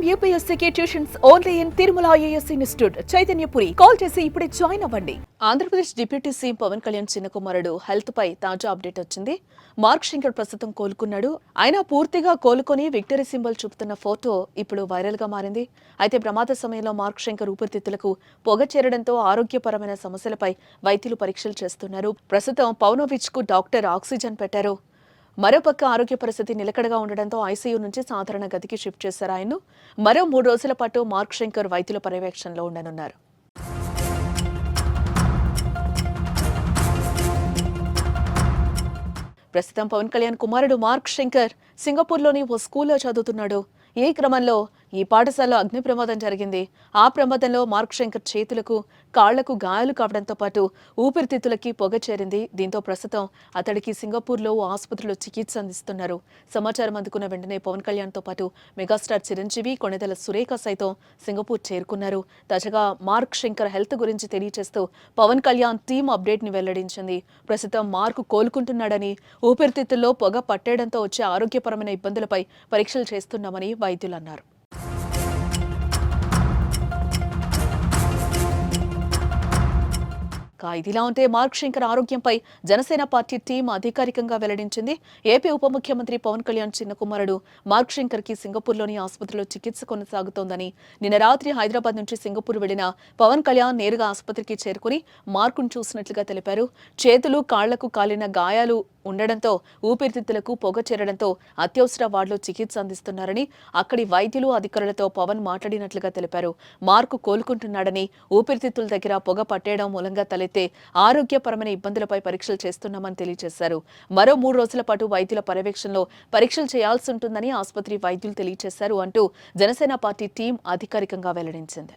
I'm యూపీఎస్సీకి tuitions only in Tirumala IAS institute. Chaitanyapuri. Call చేసి ఇప్పుడే join అవ్వండి. Andhra Pradesh deputy CM Pawan Kalyan చిన్న కుమారుడు హెల్త్ పై తాజా అప్డేట్ వచ్చింది. మార్క్ శంకర్ ప్రస్తుతం కోలుకున్నాడు. ఆయన పూర్తిగా కోలుకొని విక్టరీ సింబల్ చూపుతున్న ఫోటో ఇప్పుడు వైరల్గా మారింది. అయితే ప్రమాద సమయంలో మార్క్ శంకర్ ఊపిరితిత్తులకు పొగ చేరడంతో ఆరోగ్యపరమైన సమస్యలపై వైద్యులు పరీక్షలు చేస్తున్నారు. ప్రస్తుతం పౌనోవిచ్కు డాక్టర్ ఆక్సిజన్ పెట్టారు. మరోపక్క ఆరోగ్య పరిస్థితి నిలకడగా ఉండడంతో ఐసీయూ నుంచి సాధారణ గదికి షిఫ్ట్ చేశారు ఆయన్ను మరో మూడు రోజుల పాటు మార్క్ శంకర్ వైద్యుల పర్యవేక్షణలో ఉండనున్నారు. ప్రస్తుతం పవన్ కళ్యాణ్ కుమారుడు మార్క్ శంకర్ సింగపూర్లోని ఓ స్కూల్లో చదువుతున్నాడు. ఈ క్రమంలో ఈ పాఠశాలలో అగ్ని ప్రమాదం జరిగింది. ఆ ప్రమాదంలో మార్క్ శంకర్ చేతులకు కాళ్ళకు గాయాలు కావడంతో పాటు ఊపిరితిత్తులకి పొగ చేరింది. దీంతో ప్రస్తుతం అతడికి సింగపూర్లో ఓ ఆసుపత్రిలో చికిత్స అందిస్తున్నారు. సమాచారం అందుకున్న వెంటనే పవన్ కళ్యాణ్తో పాటు మెగాస్టార్ చిరంజీవి కొణెదల సురేఖ సైతం సింగపూర్ చేరుకున్నారు. తాజాగా మార్క్ శంకర్ హెల్త్ గురించి తెలియజేస్తూ పవన్ కళ్యాణ్ టీమ్ అప్డేట్ని వెల్లడించింది. ప్రస్తుతం మార్క్ కోలుకుంటున్నాడని ఊపిరితిత్తుల్లో పొగ పట్టేయడంతో వచ్చే ఆరోగ్యపరమైన ఇబ్బందులపై పరీక్షలు చేస్తున్నామని వైద్యులు అన్నారు. ఇదిలా ఉంటే మార్క్ శంకర్ ఆరోగ్యంపై జనసేన పార్టీ టీం అధికారికంగా వెల్లడించింది. ఏపీ ఉప ముఖ్యమంత్రి పవన్ కళ్యాణ్ చిన్న కుమారుడు మార్క్ శంకర్కి సింగపూర్లోని ఆసుపత్రిలో చికిత్స కొనసాగుతోందని నిన్న రాత్రి హైదరాబాద్ నుంచి సింగపూర్ వెళ్ళిన పవన్ కళ్యాణ్ నేరుగా ఆసుపత్రికి చేరుకుని మార్కును చూసినట్లుగా తెలిపారు. చేతులు కాళ్ళకు కాలిన గాయాలు ఉండడంతో ఊపిరితిత్తులకు పొగ చేరడంతో అత్యవసర వార్డులో చికిత్స అందిస్తున్నారని అక్కడి వైద్యులు అధికారులతో పవన్ మాట్లాడినట్లుగా తెలిపారు. మార్కు కోలుకుంటున్నాడని ఊపిరితిత్తుల దగ్గర పొగ పట్టేయడం మూలంగా తలెత్తి ఆరోగ్యపరమైన ఇబ్బందులపై పరీక్షలు చేస్తున్నామని తెలియజేశారు. మరో మూడు రోజుల పాటు వైద్యుల పర్యవేక్షణలో పరీక్షలు చేయాల్సి ఉంటుందని ఆసుపత్రి వైద్యులు తెలియజేశారు అంటూ జనసేన పార్టీ టీం అధికారికంగా వెల్లడించింది.